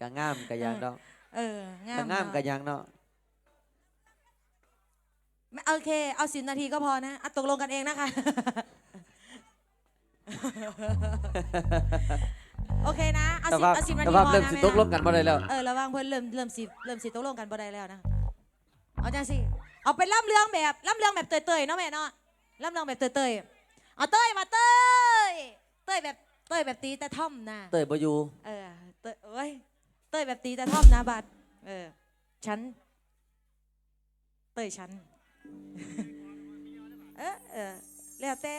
กะงามกะยังเนาะเอองามกะงามเนาะกะยังเนาะไม่โอเค เอาสิบนาทีก็พอนะอะตกลงกันเองนะคะ โอเคนะ เอาแต่สิบว่าเอาสิบนาแต่ทีพว่าอเริ่มนะสิแม่ตกลงนะกันบ่ได้แล้ว เออระวังเพื่อนเริ่มเริ่มสิเริ่มสิตกลงกันบ่ได้แล้วนะ เอาจังสิ เอาเป็นล่ำเรื่องแบบล่ำเรื่องแบบเตยๆเนาะแม่เนาะล่ำเรื่องแบบเตยๆเอาเตยมาเตยเตยแบบ เตยแบบตีแต่ท่อมนะเตยบ่อยู่เออเตยเอ้ยเตยแบบตีแต่ท่อมนะบัดเออฉันเตยฉันเออเออแล้วแต่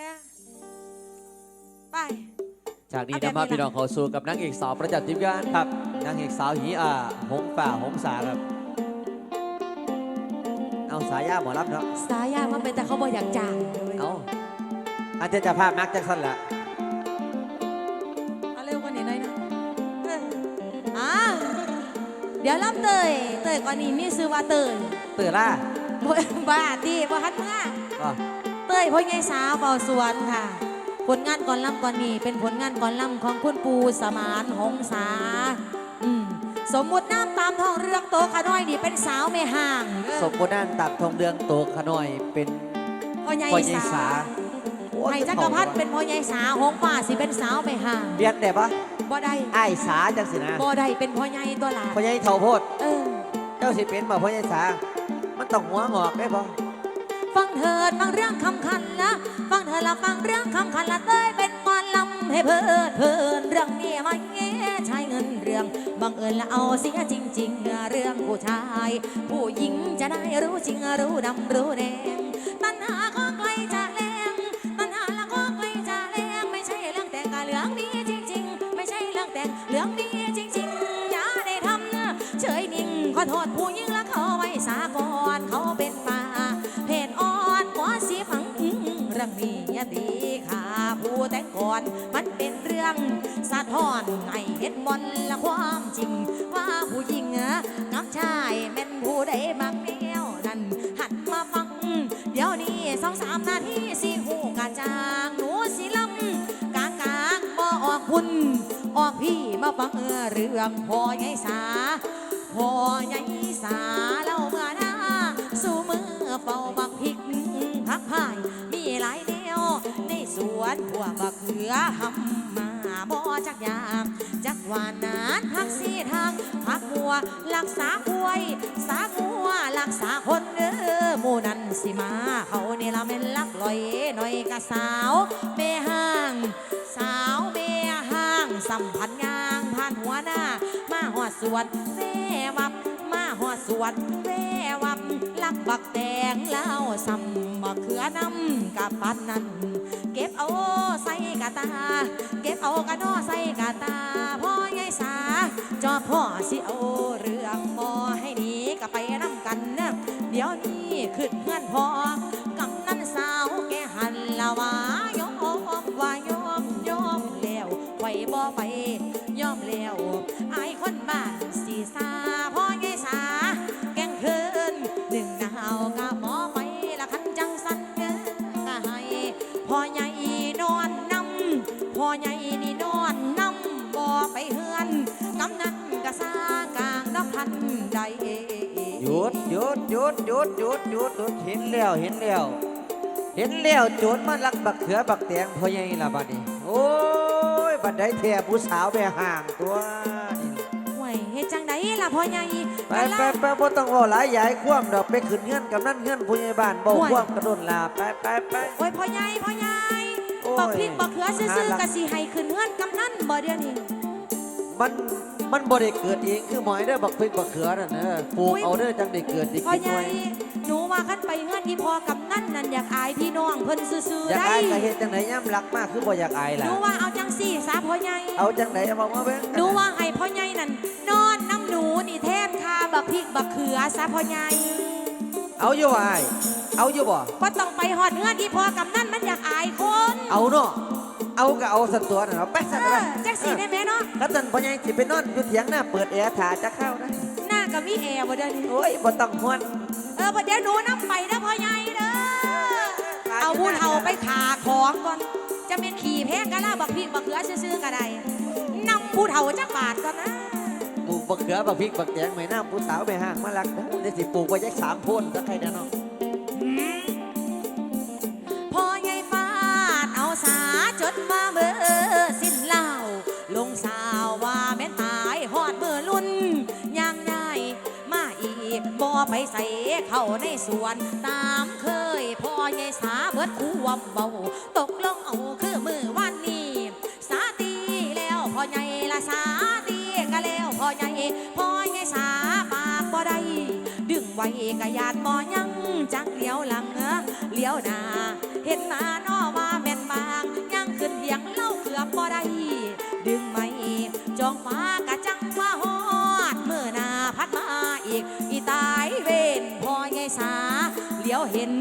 ไป จากนี้เอาแบบนำมานี้ล่ะพี่น้องเขาสู่กับนางเอกสาวประจำทีมงานครับนางเอกสาวหีอาหงฝ่าหงสาครับ เอาสายยาหมอรับเนาะสายยามันเป็นแต่เขาบอกอยากจ้างเลยเอาอาจจะจะภาพนักจักสันละ ดี๋ยวล่ำเตยเตยก่อนนี้มีซื้อว่าเตยเตือล่าบ่บ้าดีบ่ฮัดเมื่อก็เต้ยพ่อใหญ่สาวเบาสวนค่ะ ผลงานก่อนล่ำก่อนนี้เป็นผลงานก่อนล่ำของคุณปูสมานหงษาอืมสมมุติน้ำตามท้องเรื่องโตขน้อยนี่เป็นสาวไม่ห่างเด้อสมบูรณ์ด้านตับทองเดืองโตขน้อยเป็นพ่อใหญ่พ่อใหญ่สาสาโอ้ยให้จักรพัฒน์เป็นพ่อใหญ่สาหงฟ้าสิเป็นสาวไม่ห่าง เรียนได้ปะ บ่ได้ไอ้ายสาจังสินะบ่ได้เป็นพ่อใหญ่ตัวหลาพ่อใหญ่เท่าโพดเออ เจ้าสิเป็นบ่พ่อใหญ่สา มันต้องหัวงอกได้ปะฟังเถิดฟังเรื่องคำคันละฟังเถิดละฟังเรื่องคำคันละเต้ยเป็นหมอนลำให้เพลิดเพลินเรื่องนี้มาแง่ใช้เงินเรื่องบังเอิญละเอาเสียจริง ๆ เรื่องผู้ชาย ผู้หญิงจะได้รู้จริงรู้ดำรู้แดงตัณหาก็ไกลจากแร แต่งเรื่องนี้จริงๆอย่าได้ทำเฉยนิ่งขอโทษผู้หญิงละเขาไว้สากอนเขาเป็นป่าเพศอ่อนหัวสีฝังเรื่องนี้อย่าตีขาผู้แต่งก่อนมันเป็นเรื่องสะท้อนให้เห็นมนและความจริง ว่าผู้หญิงอะกับชายเป็นผู้ใดบางแนวนั้นหันมาฟัง เดี๋ยวนี้สองสามนาทีสิหูกะจางหนูสิลำกางกางบ่ออกคุณ ออกพี่มาฟังเรื่องพ่อใหญ่สาพ่อใหญ่สาเล่าเมื่อน้าสู่มือเฝ้าบักพริกพักพาย มีหลายแนว ในสวนพวกบักเขือหำมาบ่จักยางจักหวานนานพักสีทางพักบัวรักษาป่วย สากัวรักษาคนเด้อหมู่นั้นสิมา เขานี่ละแม่นลักลอยหน่อยกะสาวเมห้าง สาวเม สัมพันธ์งางผ่านหัวหน้า มาหอดสวนแม่วับ มาหอดสวนแม่วับ ลักบักแดงแล้วสัมมะเขือนำกับปันนั้น เก็บเอาใส่กะตา เก็บเอากะนอใส่กะตา พ่อใหญ่สา จอพ่อสิเอาเรื่องมอให้ดีก็ไปน้ำกันเนะเดี๋ยวนี้ขึ้นเพื่อนพอกำนันสาวแกหันละวายอมว่ายอมยอม ไว้บ่ไปยอมแล้วอายคนบ้านสีสาพ่อใหญ่สา แกงคืนหนึ่งหนาวกะหมอไปละคันจังสันเด้อกะให้พ่อใหญ่นอนนำพ่อใหญ่นี่นอนนำบ่ไปเฮือนกำนันกะสากลางนพันใดหยุดหยุดหยุดหยุดหยุดหยุดหยุดเห็นแล้วเห็นแล้วเห็นแล้วโจรมันลักบักเขือบักแตงพ่อใหญ่ละบัดนี้โอ้ บัดได้แท้ผู้สาวแม่ห่างตัวนี่ห่วยเฮ็ดจังไดล่ะพ่อใหญ่ไปกะไปล่ะไปบ่ต้องเว่าหลายใหญ่คว่ำดอกไปขึ้นเงื่อนกับนั่นเงื่อนผู้ใหญ่บ้านบ่ห่วยคว่ำกระโดดลาไปไปไปโอ้ยพ่อใหญ่พ่อใหญ่โอ้ยบอกพริกบอกเขือซื่อหาหลักๆกะสิให้ขึ้นเฮือนกำนันบ่เดี๋ยวนี้ มันมันบ่ได้เกิดเองคือหมอยเด้อบักพริกบักเขือนั่นเด้อปลูกอุ๊ยเอาเด้อจังได้เกิดได้พ่อกินใหหน่ญ่วยหนูว่าคันไปเฮือนที่พ่อกำนันนั่นอยากอายพี่น้องเพิ่นซื่ออยากๆได้อายก็เฮ็ดจังไดย่ำรักมากคือบ่อยากอายหล่ะนูว่าเอาจังสี่ซะพ่อใหญ่เอาจังไดเอาบอกมาเบิ่งหนูว่าให้พ่อใหญ่นั่นนอนน้ำหนูนี่แทนคาบักพริกบักเขือซะพ่อใหญ่เอาอยู่บ่อายเอาอยู่บ่บ่ต้องไปฮอดเฮือนที่พ่อกำนันมันอยากอายคนเอาเนาะ เอาก็เอาสันตัวน่ะเนาะไปสันเอไปอจังสี่ได้ไหมเนาะถ้าสันพ่อใหญ่สิไปนอนอยู่เถียงหน้าเปิดแอร์ถ่าจะเข้านะ หน้าก็มีแอร์บ่เดี๋ยวนี้โอ้ยบ่ต้องฮ้อนเออบ่เดี๋ยวหนูนํไปนะพ่อใหญ่เด้อเอาผู้เฒ่าไปขาของก่อน จะเป็นขี่แพงกะล่าบักพริกบักเขือซื่อๆก็ได้นำผู้เฒ่าจักบาทก่อนนะ ปลูกบักเขือบักพริกบักแตงไม่น้ำผู้สาวไม่ห่างมาลักเด้อได้สิปลูกไว้ยักสามโพ่นสักใครเด้อเนาะ ดมาเบอร์สิ้นเหล่า ลงสาวว่าแม่นตายหอดเมื่อลุ่นยังได้มาอีกบ่ไปใส่เข้าในสวน ตามเคยพ่อใหญ่สาเบิดคู่วำเบา ตกลงเอาคือมือวันนี้ สาตีแล้วพ่อใหญ่ละสาตีก็แล้วพ่อใหญ่พ่อใหญ่สาปากบ่ได้ดึงไว้กะยานบ่ยังจักเลี้ยวหลังเออเลี้ยวหน้าเห็นมาน้อว่าแม่นบาง บ่ได้ ดึงไม่จองฟ้ากะจังว่าฮอดเมื่อนาพัดมาอีก อีตายเวนพ่อใหญ่สาเหลียวเห็น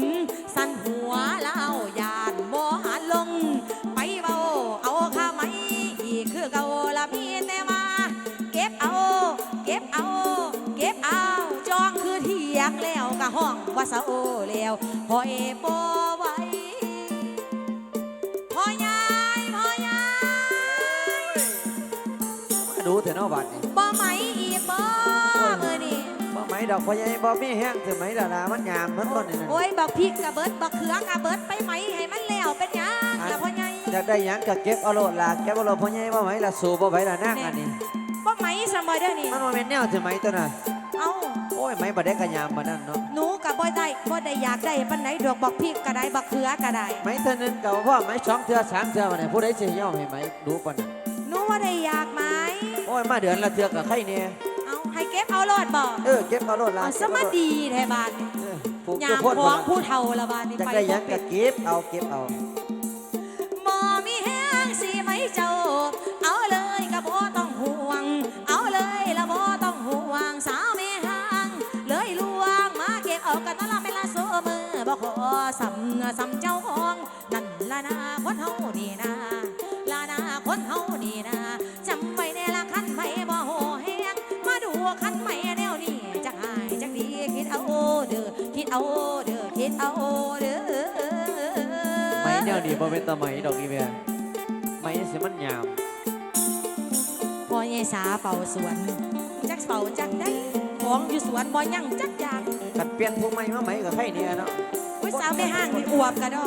สันหัวเล่ายานบ่หันลง ไปเบาเอาข้าไหมอีกคือเก่าละมีแต่มา เก็บเอา เก็บเอา เก็บเอาจองคือเถียงแล้วกะห้องว่าเศร้าแล้วพอยบ่ไหวพ่ ดอกพ่อใหญ่บ่มีแห้งถึงไหมล่ะล่ะมันยามมันต้นนี่นั่นโอ้ยบักพริกกะเบิดบักเขือกะเบิดไปไหมให้มันแล้วเป็นหยังล่ะพ่อใหญ่อยากได้หยังก็เก็บเอาโลดล่ะเก็บเอาโลดพ่อใหญ่บ่ไหมล่ะสู้บ่ไหวล่ะนางอันนี้บ่ไหมซะบ่เด้อนี่มันบ่แม่นแนวถึงไหมตัวน่ะเอ้าโอ้ยไหมบ่ได้กะยามบ่นั่นเนาะหนูกะบ่ได้บ่ได้อยากได้ปานไหนดอกบักพริกก็ได้บักเขือก็ได้ไหมเท่านึงก็พ่อไหมสองเทื่อสามเทื่อบ่ได้ผู้ใดสิยอมให้ไหมดูปานนั้นหนูว่าได้อยากไหมโอ้ยมาเดือนละเทื่อก็ใครเนี่ยเอา ให้เก็บเอารอดบ่เออเก็บเอาโลดล่ะเอาสมาดีแท้บาดนี่เออปลูกยาอยู่มโพ่นขบ่องล่ะผู้เฒ่าละบาดนี่อยากไปได้หยังบ่ก็เป็น เก็บเอาเก็บเอาบ่มีแฮงสิไหมเจ้า เอาเลยก็บ่ต้องห่วง เอาเลยละบ่ต้องห่วงสาวแม่ห้าง เลยลวงมาเก็บเอากันนั่นละเป็นละโซมือบ่ขอสำสำเจ้าของ นั่นละนาคนเฮานี่นาละ นวนี้บ่เป็นตะไหมดอกอีแม่ไหมสิมันยามพ่อใหญ่สาเป่าสวน จักเป่าจักได้ของอยู่สวนบ่ยังจักอย่างกันเปลี่ยนผู้ใหม่มาไหมก็ใครเนี่ยเนาะอุ้ยสาวแม่ห้างนี่อวบกะดอ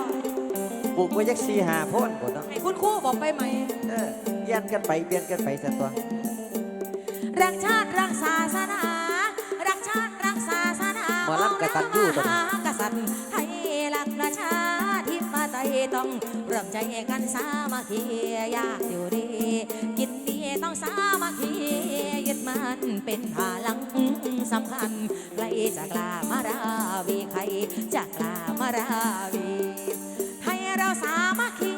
ปลูกไว้จักสี่ห้าโพ่นพุ่นเนาะให้คุณครู่บอกไปไหมเออเปลี่ยนกันไปเปลี่ยนกันไปซะตัวรักชาติรักศาสนารักชาติรักศาสนาหมอลำกตัญญูตัวนี้กษัตริย์ ตยต้องเริ่มใจกันสามัคคีอยากอยู่ดี กินดีต้องสามัคคียึดมันเป็นพลังสำคัญใครจะกล้ามาราวีใครจะกล้ามาราวีให้เราสามัคคี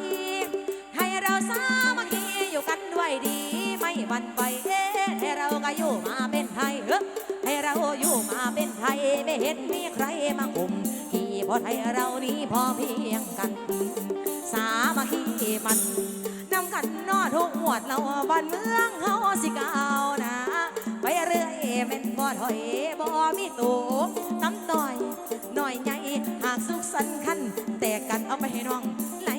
ให้เราสามัคคีอยู่กันด้วยดีไม่หวันไปเอ๊ะให้เราก็อยู่มาเป็นไทยเอ้ให้เราอยู่มาเป็นไทยไม่เห็นมี ขี่เพราะไทยเรานี้พอเพียงกัน สามัคคีมันนำกันนอทุกหมวดเราบ้านเมืองเฮาสิก้าวหนะ ไปเรื่อยเป็นบ่ถอยบ่มีตูน้ำต่อยหน่อยใหญ่หากสุขสันต์คันแต่กันเอาไปให้น้องไหล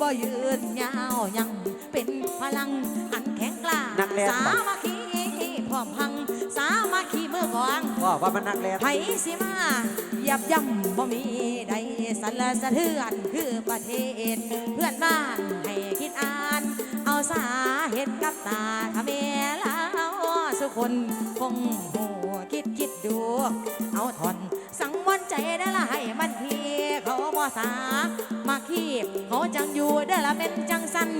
บ่ยืนยาวยังเป็นพลังอันแข็งกล้านักแลนสามัคคีพ ร้อมพัง สามัคคีมือกวางว่าว่ามันนักแลนไผสิมายับยั้งบ่มีใดสั่นละสะเทือนคือประเทศ เพื่อนบ้านให้คิดอ่าน เอาสาเห็นกับตาทำเมแล้วสุคนคงหูคิ ดูเอาทนสังวนใจได้ละให้มันเพียเขาบ่สามาคีบเขาจังอยู่ได้ละเป็นจังสัน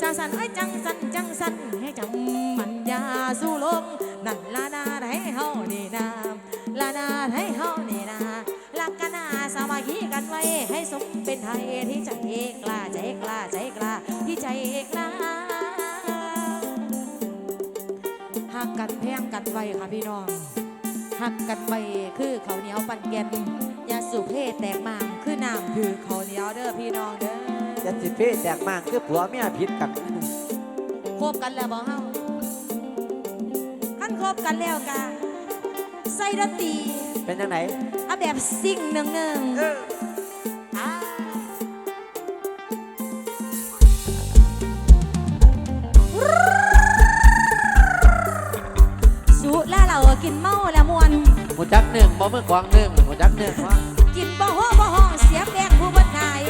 จังสันไอ้จังสันจังสันให้จำมันยาสู้ลมนั่นละนาให้เฮานี่นาลานาให้เฮานี่นาลักกันนาสามัคคีกันไว้ให้สมเป็นไทยที่ใจกล้าใจกล้าใจกล้าที่ใจกล้าหักกันแพงกันไว้ค่ะพี่น้อง หักกันไปคือข้าวเหนียวปั่นแกนยาสูบเพศแตกมางคือน้ำคือข้าวเหนียวเด้อพี่น้องเด้อจะสิเพ่แตกมากคือผัวเมียผิดกันคบกันแล้วบ่เฮาขั้นคบกันแล้วกะใส่ดนตรีเป็นยังไงเอาแบบซิ่งหนึ่งหนึ่ง เออ จักหนึ่งบ่เมื่อกวางหนึ่งหูจักหนึ่งกินบ่หัวบ่ห้องเสียแบกผู้บนไทย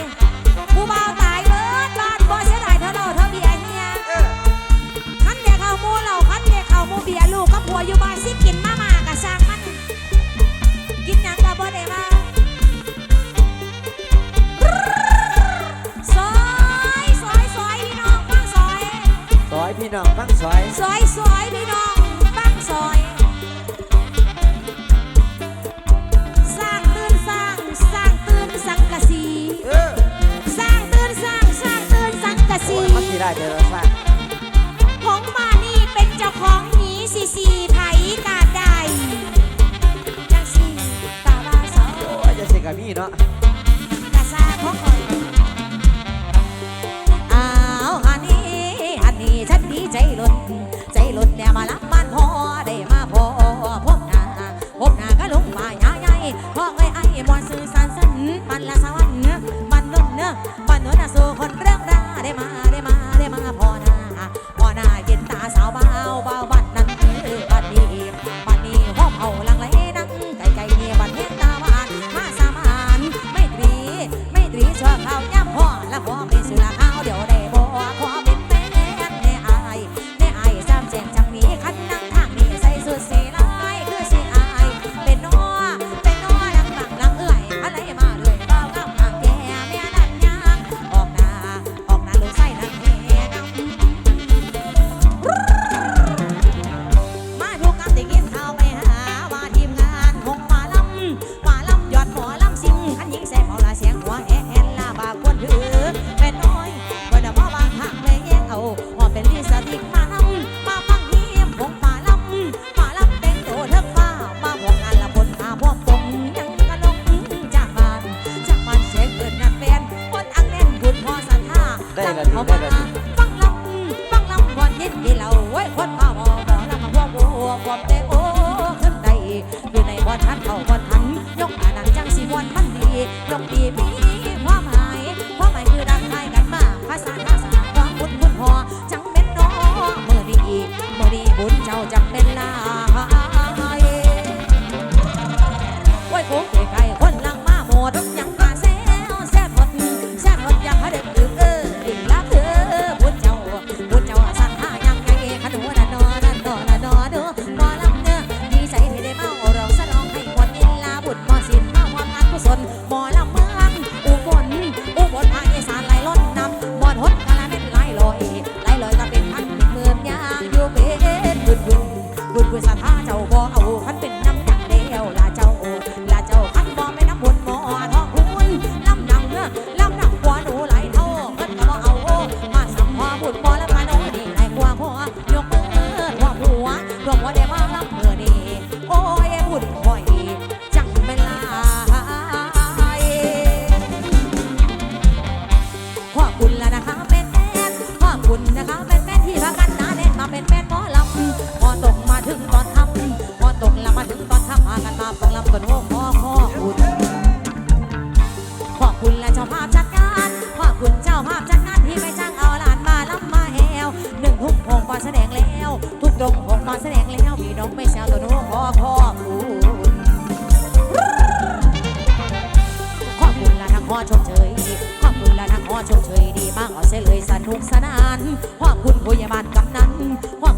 ผู้เบาตายเบิดบ้านบ่เสียดายเท่าเราเท่าเบียเฮียขันเด็กเอาโมเหล่าขันเด็กเอาโมเบียลูกกับผัวอยู่บ้านสิกินมามากะสร้างมัน กินหยังกะบ่ได้ว่าซอยซอยซอยพี่น้องฟังซอยซอยพี่น้องตั้งสอยซอยซอยพี่น้องฟังซอย นี่ มัสีได้เจอแล้วค่ะของมานี่เป็นเจ้าของหนีสีสีไผกาดใดจังสีตาบาเสาโอ้ยจะเสกกับมีเนาะกาซาของคนอ้าวอันนี้ อันนี้ฉันดีใจล้นใจล้นแต่มาลับบ้านพ่อได้มาพ่อพบหน้าพบหน้าก็ลงมาใหญ่ๆพ่อไอ้ไอ้บอนซื้อสารสันมันละสวรรค์มันลุ่นเนาะ mare mare 你来我来。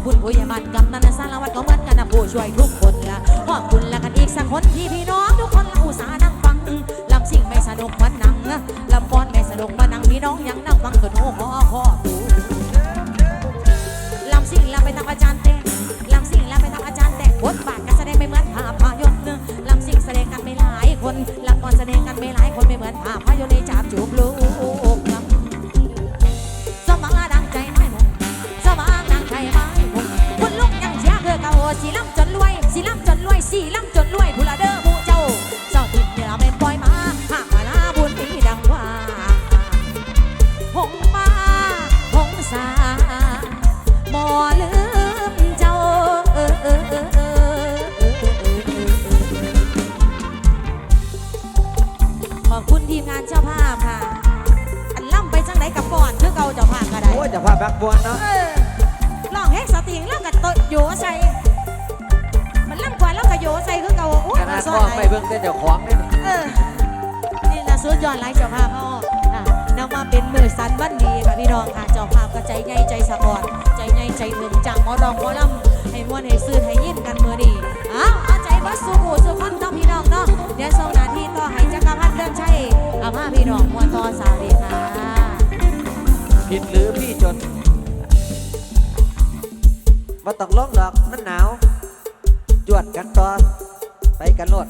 คุณผู้ใหญ่บ้านกำนันและสารวัตรก็เหมือนกันนะผู้ช่วยทุกคน บับวนเนาะเออลองแฮกสติงแล้วก็ตดโยใส่ มันล่ำกว่าแล้วก็โยใส่คือเก่าโอ้ขยนามัดนซ้อพ่อไปเบิ่งเต้นเจ้าของเนี่ยนี่ละสุดยอดไลฟ์เจ้าภาพพ่อนำมาเป็นมือสันวันดีค่ะพี่รองค่ะเจ้าภาพก็ใจใหญ่ใจสะอ่อนใจใหญ่ใจถึงจังมอรองมอลำให้ม่วนให้ซื้อให้ยิ้มกันมือดีอ้าวเอาใจวัดสุขุสุขคนต้องพี่รองเนาะเดี๋ยวส่งหนาทีต่อให้จักรพันธ์เดินชัยเอามาพี่รองมวนต่อสาวดีค่ะ ผิดหรือพี่จนว่าต้องร้องดอกมันหนาว จวดกันต่อไปกันโลด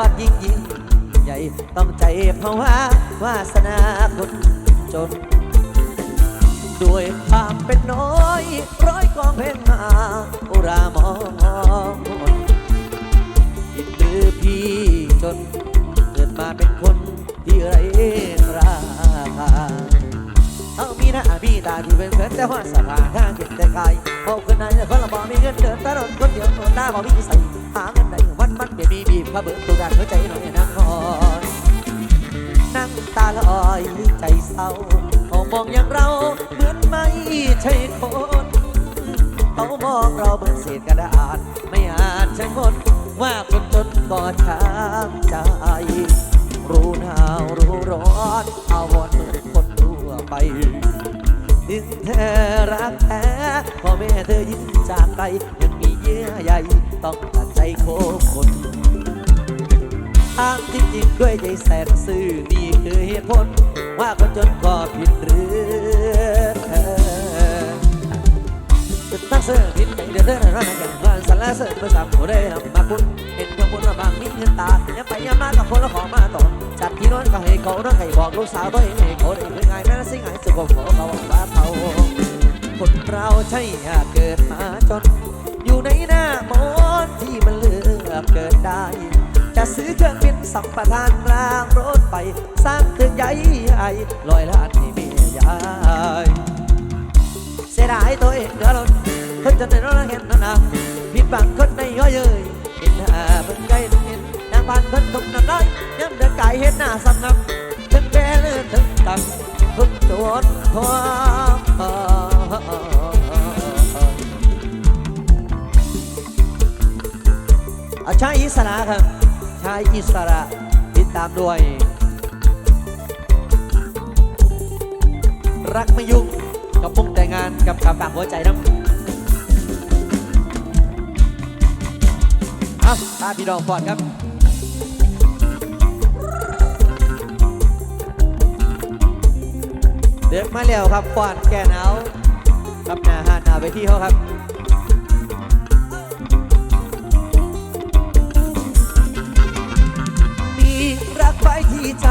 อดยิ่งยิ่งใหญ่ต้องใจเพราะว่าวาสนาคนจน ด้วยความเป็นน้อย ร้อยกองเพลงมาอุรามองผิดหรือพี่จน เกิดมาเป็นคนที่ไรราคาเอามีหน้ามีตาที่เป็นเกินแต่ว่าสภาข้างเก็บแต่กายพอคนนั้นคนละบ่มีเงินเดินตลอดคนเดียวโนหน้าบ่มีใส่หาเงิน มันเบียบีบีบพระเบิดตัวดันหัวใจหน่อยนั่งคอยนั่งตาลอยใจเศร้าเขามองอย่างเราเหมือนไม่ใช่คนเขามองเราเหมือนเศษกระดาษ ไม่อาจใช่คนว่าคนจนก็ช้ำใจ รู้หนาวรู้ร้อนอาวรเหมือนคนทั่วไปถึงเธอรักแท้พ่อแม่เธอยิ้มจากไกลยัง นื้อใยต้องตัดใจโคคนอ้างจริงๆด้วยใจแสนซื่อนี่คือเหตุผล ว่าคนจนก็ผิดหรือเธอตั้งเสื้อผิดใจเดือดเดือดร้อนกันงานสารเสริญเมื่อสามคนได้นำมาคุณเห็นทั้งบนว่าบางมีเงินตายังไปยังมากับคนละของมาต่อจัดที่นอนก็ให้เขาน้องไก่บอกลูกสาวตัวเองให้เขาได้เพื่อไงแม่สิ่งไงสุขของเขาเขาบ้าเขา คนเราใช่อยากเกิดมาจน อยู่ในหน้ามอนที่มันเลือกเกิดได้ จะซื้อเครื่องบินสัมปทานรางรถไปสร้างตึกใหญ่ใหญ่ลอยล้านให้เมียยายเสียดายตัวเองเดือดร้อนคนจะในร้อนเห็นนะนะผิดบังคนในย่อยเย้ยเห็นหน้าเบิ่งไกลเห็นนางผ่านคนตกน้ำได้ยังเดินไกลเห็นหน้าสำนักถึงแก่เลื่อนถึงตังทุกโจรความ อาชายอิสระครับ ชายอิสระติดตามด้วย รักไม่ยุ่งกับมุ่งแต่งงานกับกับฝากหัวใจน้ำเอาตาพี่ดองก่อนครับเด็กมาแล้วครับฟอนแก่หนาว ครับหน้าหาหน้าไปที่เขาครับมีรักไว้ที่ใจ